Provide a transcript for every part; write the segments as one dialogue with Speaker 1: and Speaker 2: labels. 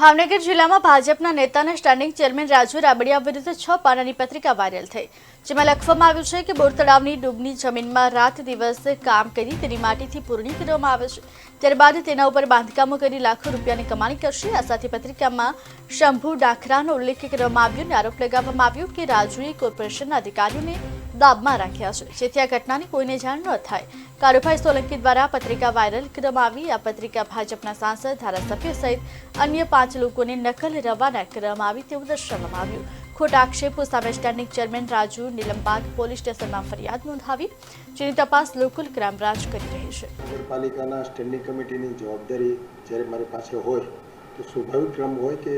Speaker 1: ભાવનગર જિલ્લામાં ભાજપના નેતાના સ્ટેન્ડિંગ ચેરમેન રાજુ રાબડિયા વિરુદ્ધ છ પાનાની પત્રિકા વાયરલ થઈ. જેમાં લખવામાં આવ્યું છે કે બોર તળાવની ડૂબની જમીનમાં રાત દિવસ કામ કરી તેની માટીથી પૂરણી કરવામાં આવે છે. ત્યારબાદ તેના ઉપર બાંધકામો કરી લાખો રૂપિયાની કમાણી કરશે. આ સાથે પત્રિકામાં શંભુ ડાખરાનો ઉલ્લેખ કરવામાં આવ્યો અને આરોપ લગાવવામાં આવ્યો કે રાજુએ કોર્પોરેશનના અધિકારીઓને દાબમાં રાખ્યા છે. જેથી આ ઘટનાની કોઈને જાણ ન થાય. કારુભાઈ સોલંકી દ્વારા પત્રિકા વાયરલ કરવામાં આવી. આ પત્રિકા ભાજપના સાંસદ, ધારાસભ્ય સહિત અન્ય પાંચ લોકોને નકલ રવાના કરવામાં આવી તેવું દર્શાવવામાં આવ્યું. ખોટા આક્ષેપો સામે standing chairman Raju Nilambag police સ્ટેશનમાં ફરિયાદ નોંધાવી, જેની તપાસ લોકલ ક્રાઇમ કરી રહી છે.
Speaker 2: નગરપાલિકાના સ્ટેન્ડિંગ કમિટીની જવાબદારી જ્યારે મારી પાસે હોય, તો સ્વાભાવિક ક્રમ હોય કે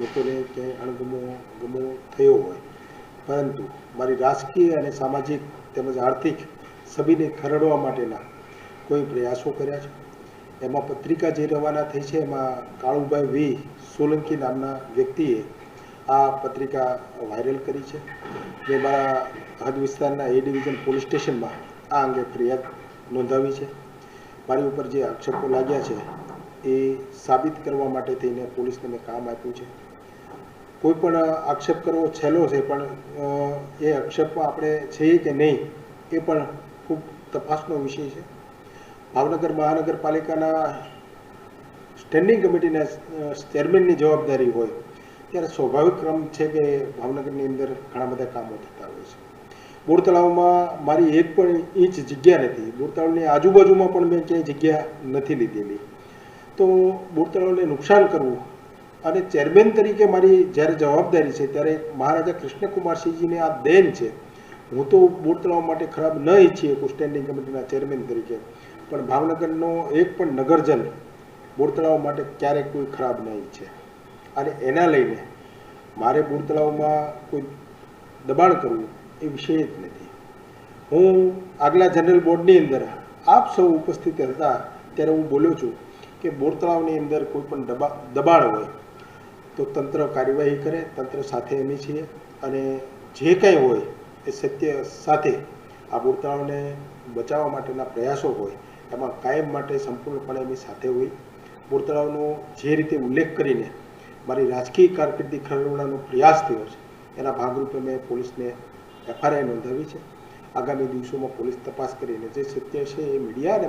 Speaker 2: લોકોને ક્યાંય અણગમો ગમો થયો હોય પરંતુ મારી રાજકીય અને સામાજિક તેમજ આર્થિક સભીને ખરડવા માટેના કોઈ પ્રયાસો કર્યા છે? એમાં પત્રિકા જે રવાના થઈ છે, એમાં કાળુભાઈ વી. સોલંકી નામના વ્યક્તિએ આ પત્રિકા વાયરલ કરી છે. જે મારા હદ વિસ્તારના એ ડિવિઝન પોલીસ સ્ટેશનમાં આ અંગે ફરિયાદ નોંધાવી છે. મારી ઉપર જે આક્ષેપો લાગ્યા છે, એ સાબિત કરવા માટે થઈને પોલીસને મેં કામ આપ્યું છે. કોઈ પણ આક્ષેપ કરવો છેલ્લો છે, પણ એ આક્ષેપમાં આપણે છીએ કે નહીં, એ પણ ખૂબ તપાસનો વિષય છે. ભાવનગર મહાનગરપાલિકાના સ્ટેન્ડિંગ કમિટીના ચેરમેનની જવાબદારી હોય, ત્યારે સ્વાભાવિક ક્રમ છે કે ભાવનગરની અંદર ઘણા બધા કામો થતા હોય છે. બોર તળાવમાં મારી એક પણ ઇંચ જગ્યા નથી. બોર તળાવની આજુબાજુમાં પણ મેં ક્યાંય જગ્યા નથી લીધેલી. તો બોર તળાવને નુકસાન કરવું અને ચેરમેન તરીકે મારી જ્યારે જવાબદારી છે, ત્યારે મહારાજા કૃષ્ણકુમારસિંહજીને આ દેન છે. હું તો બોટ તળાવ માટે ખરાબ ન ઈચ્છીએ કોઈ સ્ટેન્ડિંગ કમિટીના ચેરમેન તરીકે. પણ ભાવનગરનો એક પણ નગરજન બોર તળાવ માટે ક્યારેક કોઈ ખરાબ ન ઈચ્છે. અને એના લઈને મારે બોર તળાવમાં કોઈ દબાણ કરવું એ વિષય જ નથી. હું આગલા જનરલ બોર્ડની અંદર આપ સૌ ઉપસ્થિત હતા ત્યારે હું બોલ્યો છું કે બોર તળાવની અંદર કોઈ પણ દબા, દબાણ હોય તો તંત્ર કાર્યવાહી કરે, તંત્ર સાથે અમે છીએ અને જે કંઈ હોય એ સત્ય સાથે આ બોર બચાવવા માટેના પ્રયાસો હોય, એમાં કાયમ માટે સંપૂર્ણપણે એમની સાથે હોય બોર જે રીતે ઉલ્લેખ કરીને મારી રાજકીય કારકિર્દી ખરડવાનો પ્રયાસ થયો છે, એના ભાગરૂપે મેં પોલીસને એફઆરઆઈ નોંધાવી છે. આગામી દિવસોમાં પોલીસ તપાસ કરીને જે સત્ય છે એ મીડિયા અને